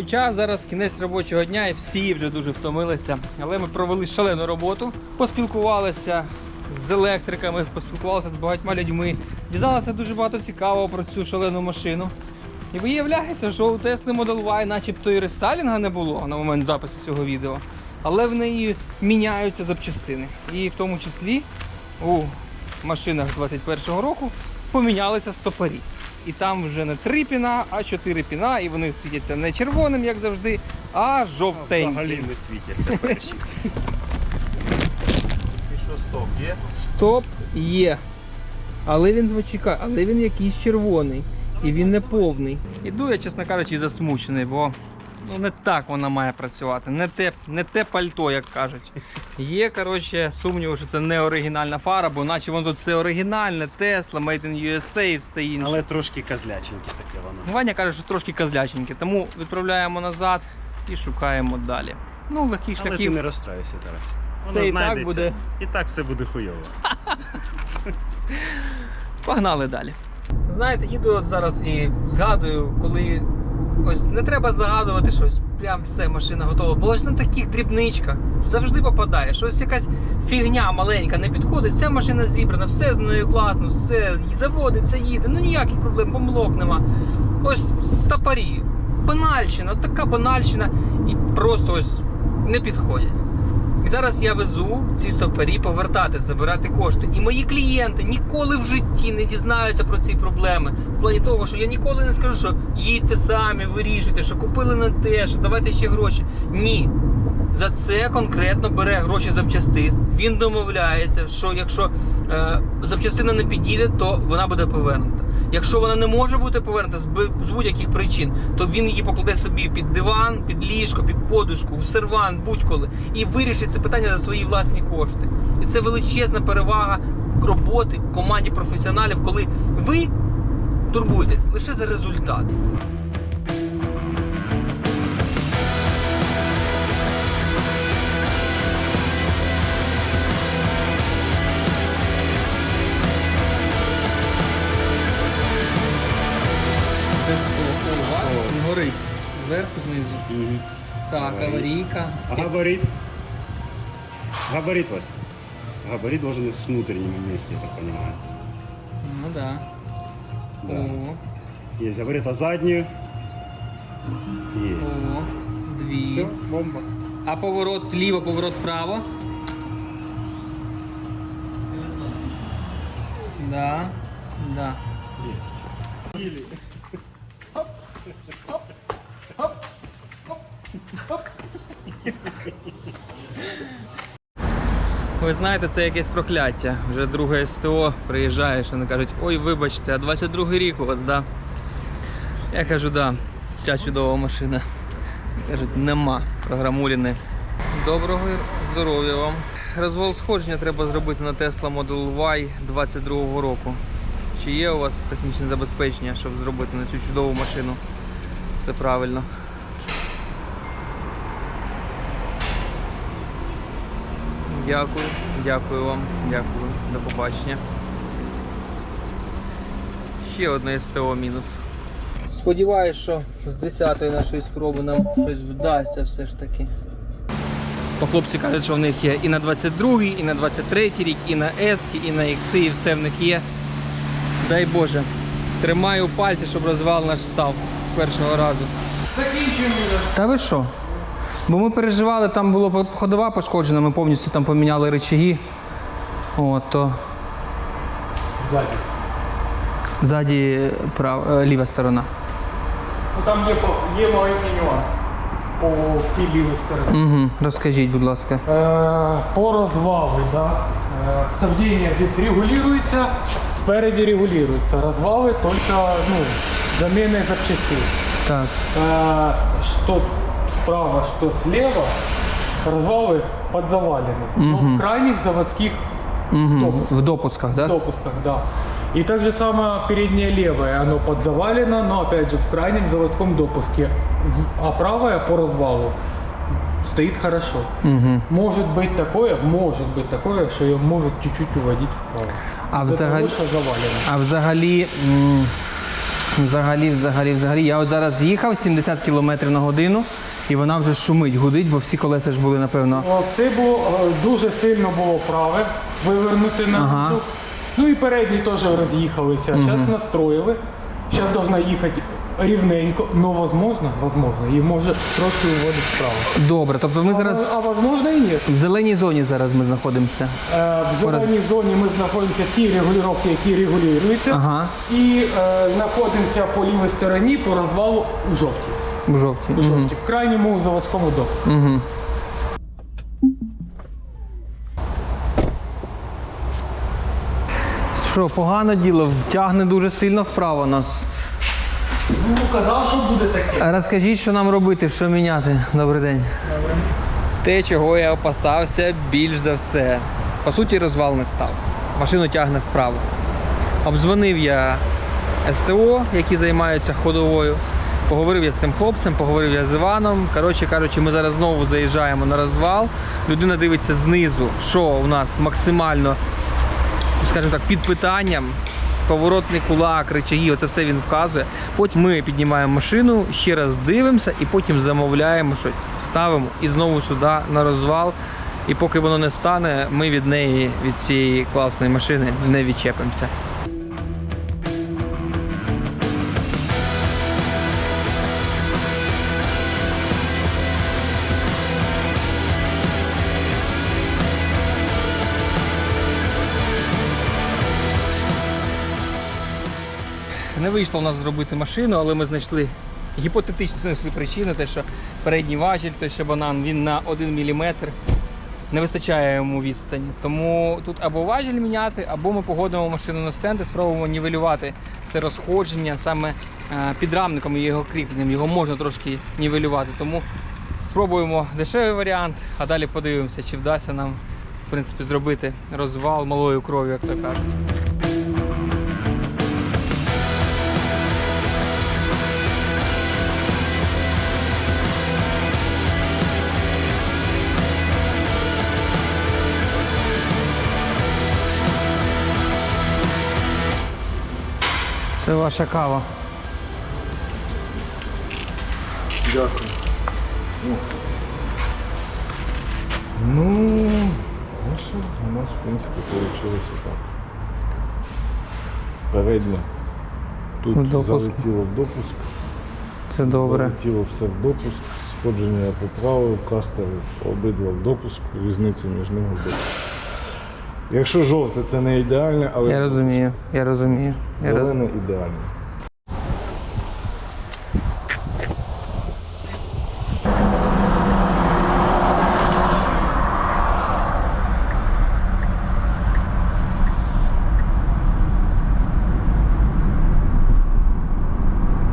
Хоча зараз кінець робочого дня і всі вже дуже втомилися. Але ми провели шалену роботу, поспілкувалися з електриками, поспілкувалися з багатьма людьми, дізналися дуже багато цікавого про цю шалену машину. І виявляється, що у Tesla Model Y начебто і рестайлінга не було на момент запису цього відео, але в неї міняються запчастини. І в тому числі у машинах 21-го року помінялися стопорі. І там вже не три піна, а чотири піна, і вони світяться не червоним, як завжди, а Взагалі жовтеньким. не світяться перші. І що стоп є? Стоп є. Але він чекає, але він якийсь червоний. І він не повний. Іду я, чесно кажучи, засмучений, бо ну, не так вона має працювати. Не те, не те пальто, як кажуть. Є, коротше, сумніву, що це не оригінальна фара, бо наче воно тут все оригінальне, Tesla, Made in USA і все інше. Але трошки козляченьке таке воно. Ваня каже, що трошки козляченьке, тому відправляємо назад і шукаємо далі. Ну, легких Але ти не розстраюйся, Тарас. Все Воно і так буде. І так все буде хуйово. Погнали далі. Знаєте, їду от зараз і згадую, коли ось не треба загадувати щось, прям все, машина готова. Бо ось на таких дрібничках завжди попадає. що ось якась фігня маленька не підходить, вся машина зібрана, все з нею класно, все заводиться, їде, ну ніяких проблем, помилок нема. Ось стопорі, банальщина, така банальщина, і просто ось не підходять. І зараз я везу ці стопорі повертати, забирати кошти. І мої клієнти ніколи в житті не дізнаються про ці проблеми. В плані того, що я ніколи не скажу, що їдьте самі, вирішуйте, що купили на те, що давайте ще гроші. Ні. За це конкретно бере гроші запчастин. Він домовляється, що якщо е, запчастина не підійде, то вона буде повернута. Якщо вона не може бути повернута з, будь-яких причин, то він її покладе собі під диван, під ліжко, під подушку, в сервант, будь-коли, і вирішить це питання за свої власні кошти. І це величезна перевага роботи у команді професіоналів, коли ви турбуєтесь лише за результат. Він горить. Зверху знизу. Так, Горить. аварійка. А габарит? Габарит, Вась. Габарит должен с внутренним вместе, я так понимаю. Ну да. Да. О, Есть габарит, а заднюю? Есть. о, дві. Все, бомба. А поворот ліво, поворот право. Да. Да. Есть. Ви знаєте, це якесь прокляття. Вже друге СТО приїжджаєш, вони кажуть, ой, вибачте, а 22 рік у вас, да? Я кажу, да, ця чудова машина. Кажуть, нема програмуліни. Доброго здоров'я вам. Розвал сходження треба зробити на Tesla Model Y 22 року. Чи є у вас технічне забезпечення, щоб зробити на цю чудову машину? Все правильно. Дякую, дякую вам, дякую. До побачення. Ще одне СТО мінус. Сподіваюсь, що з 10-ї нашої спроби нам щось вдасться все ж таки. Бо хлопці кажуть, що в них є і на 22-й, і на 23-й рік, і на S, і на X, і все в них є. Дай Боже. Тримаю пальці, щоб розвал наш став з першого разу. Закінчуємо. Та ви що? Бо ми переживали, там була ходова пошкоджена, ми повністю там поміняли рычаги. От, то Ззаді. ззаді прав... е, ліва сторона. Ну там є, є маленький нюанс по всій лівій стороні. Угу. Розкажіть, будь ласка. Е, по розвалу, да. Е, схождение здесь регулируется, спереди регулируется. Развалы только ну, заменой запчастей. Так. Э, что справа, что слева, развалы подзавалены. Но Мгм. в крайних заводских Угу. Допуск. В допусках, так? Да? допусках, да. И также самое переднее левое, оно подзавалено, но опять же в крайнем заводском допуске. В- А правое по развалу стоит хорошо. Угу. Может быть такое, может быть такое, что ее может чуть-чуть уводить вправо. А взагалі-. А взагалі, Взагалі, взагалі, взагалі. Я от зараз їхав 70 км на годину, і вона вже шумить, гудить, бо всі колеса ж були, напевно. Було е, дуже сильно було праве, вивернути на Ага. Ну і передні теж роз'їхалися. Зараз настроїли. Зараз повинна їхати рівненько. Ну, возможно, возможно. І може трошки уводить вправо. Добре, тобто ми зараз А, а возможно і ні. в зеленій зоні зараз ми знаходимося. Е, В зеленій зоні ми знаходимося в тій регулювання, які регулюються. Ага, І е, знаходимося по лівій стороні по розвалу у жовтій. в жовтій. У Угу. жовтій. В крайньому заводському допуску. Угу. Що, погане діло, втягне дуже сильно вправо нас. Ну, казав, що буде таке. Розкажіть, що нам робити, що міняти. Добрий день. Те, чого я опасався більш за все. По суті, розвал не став. Машину тягне вправо. Обдзвонив я СТО, які займаються ходовою. Поговорив я з цим хлопцем, поговорив я з Іваном. Коротше кажучи, ми зараз знову заїжджаємо на розвал. Людина дивиться знизу, що у нас максимально, скажімо так, під питанням. Поворотний кулак, речаги, оце все він вказує. Потім ми піднімаємо машину, ще раз дивимося і потім замовляємо щось, ставимо і знову сюди на розвал. І поки воно не стане, ми від неї, від цієї класної машини, не відчепимося. Не вийшло у нас зробити машину, але ми знайшли гіпотетично знайшли причину, те, що передній важіль, той ще банан, він на 1 мм не вистачає йому відстані. Тому тут або важіль міняти, або ми погодимо машину на стенд і спробуємо нівелювати це розходження саме е, підрамником і його кріпленням. Його можна трошки нівелювати. Тому спробуємо дешевий варіант, а далі подивимося, чи вдасться нам в принципі, зробити розвал малою кров'ю, як то кажуть. Це ваша кава. Дякую. Ну, ну що, у нас, в принципі, вийшло так. Переднє. Тут допуск. залетіло в допуск. Це добре. Залетіло все в допуск. Сходження я поправив, кастер обидва в допуск, різниця між ними в допуск. Якщо жовте, це не ідеальне, але Я розумію, я розумію. Я роз... зелене ідеальне.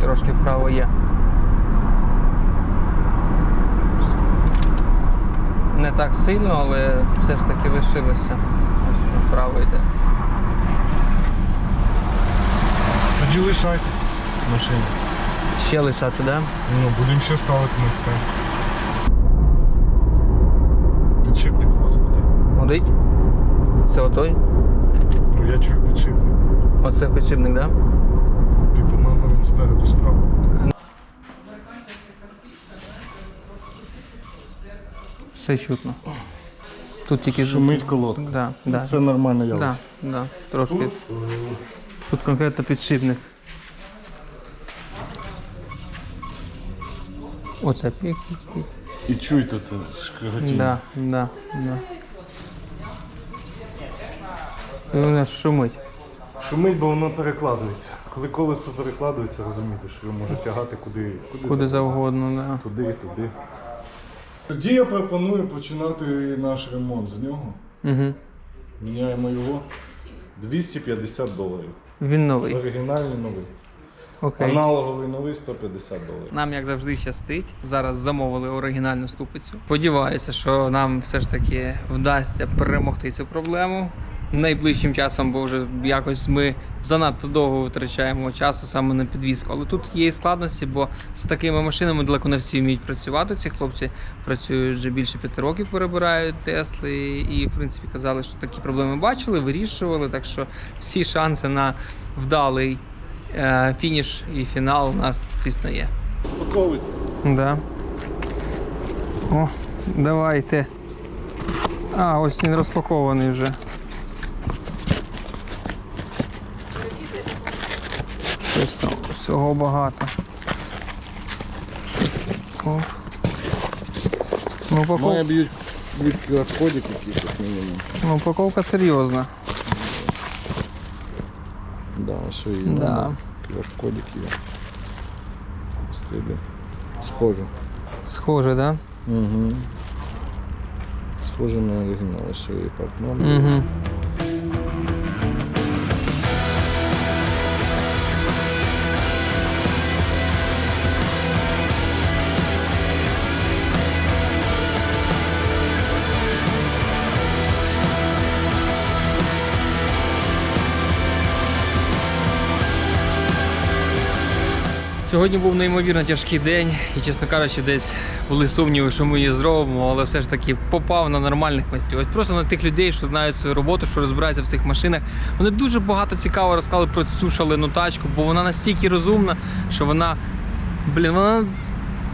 Трошки вправо є. Не так сильно, але все ж таки лишилося. Вправо йде. Тоді лишайте машину. Ще лишати, так? Да? Ну, будемо ще ставити на стенд. Підшипник у вас буде. Гудить? Це отой? Ну я чую підшипник. Оце підшипник, так? Да? І, по-моєму, він спереду справа. Все чутно. Тут тільки Шумить колодка. Да, да. Це нормально я. Да, да, трошки. Тут конкретно підшипник. Оце пік, пік. І чуєте це шкриготіння. Да, да, да. І воно шумить. Шумить, бо воно перекладується. Коли колесо перекладується, розумієте, що його може тягати куди, куди, Куди завгодно, да. Туди, туди. Тоді я пропоную починати наш ремонт з нього. Угу. Міняємо його 250 доларів. Він новий. Оригінальний новий. Окей. Аналоговий новий 150 доларів. Нам, як завжди, щастить. Зараз замовили оригінальну ступицю. Сподіваюся, що нам все ж таки вдасться перемогти цю проблему найближчим часом, бо вже якось ми занадто довго витрачаємо часу саме на підвізку. Але тут є і складності, бо з такими машинами далеко не всі вміють працювати. Ці хлопці працюють вже більше п'яти років, перебирають Тесли, і в принципі казали, що такі проблеми бачили, вирішували. Так що всі шанси на вдалий е, фініш і фінал у нас, звісно, є. Спаковуйте. Да. О, давайте. А, ось він розпакований вже. Щось там всього багато. Оп. Ну, Має упаковка, б'ють від QR-кодик якийсь як мінімум. ну, упаковка серйозна. Да, ось і Да. QR-кодик є. Стилі. Схоже. Схоже, да? Угу. Схоже на оригінал, ось є партнер. Угу. Сьогодні був неймовірно тяжкий день, і, чесно кажучи, десь були сумніви, що ми її зробимо, але все ж таки попав на нормальних майстрів. Ось просто на тих людей, що знають свою роботу, що розбираються в цих машинах. Вони дуже багато цікаво розказали про цю шалену тачку, бо вона настільки розумна, що вона, блін, вона.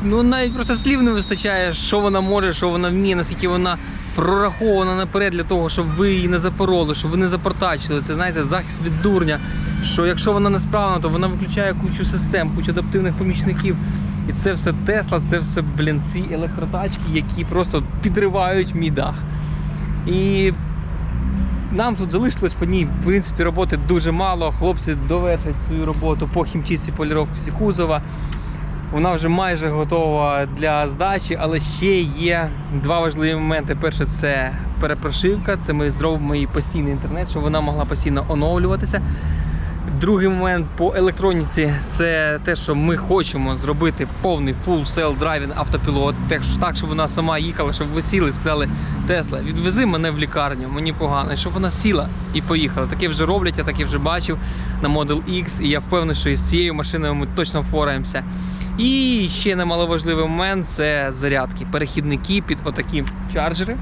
Ну, навіть просто слів не вистачає, що вона може, що вона вміє, наскільки вона прорахована наперед для того, щоб ви її не запороли, щоб ви не запортачили. Це знаєте, захист від дурня. Що якщо вона несправна, то вона виключає кучу систем, кучу адаптивних помічників. І це все Тесла, це все блін, ці електротачки, які просто підривають мій дах. І нам тут залишилось по ній, в принципі, роботи дуже мало. Хлопці довершать свою роботу по хімчистці поліровці кузова. Вона вже майже готова для здачі, але ще є два важливі моменти. Перше, це перепрошивка. Це ми зробимо її постійний інтернет, щоб вона могла постійно оновлюватися. Другий момент по електроніці це те, що ми хочемо зробити повний full self-driving автопілот, так, щоб вона сама їхала, щоб ви сіли сказали, Тесла, відвези мене в лікарню, мені погано, і щоб вона сіла і поїхала. Таке вже роблять, я таке вже бачив на Model X, і я впевнений, що із цією машиною ми точно впораємося. І ще немаловажливий момент це зарядки, перехідники під отакі чарджери.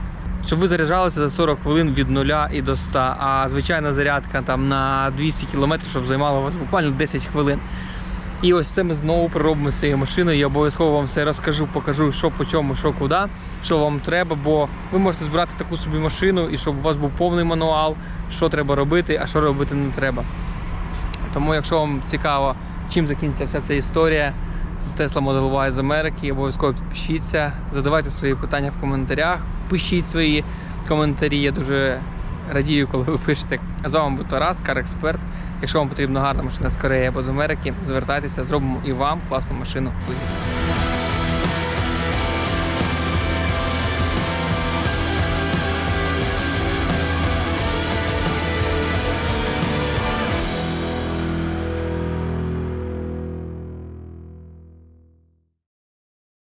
Щоб ви заряджалися за 40 хвилин від 0 і до 100, а звичайна зарядка там на 200 км, щоб займала вас буквально 10 хвилин. І ось це ми знову проробимо з цією машиною. Я обов'язково вам все розкажу, покажу, що по чому, що куди, що вам треба, бо ви можете збирати таку собі машину і щоб у вас був повний мануал, що треба робити, а що робити не треба. Тому, якщо вам цікаво, чим закінчиться вся ця історія з Tesla Model Y з Америки, обов'язково підпишіться, задавайте свої питання в коментарях, пишіть свої коментарі. Я дуже радію, коли ви пишете. А з вами був Тарас, кар-експерт. Якщо вам потрібна гарна машина з Кореї або з Америки, звертайтеся, зробимо і вам класну машину.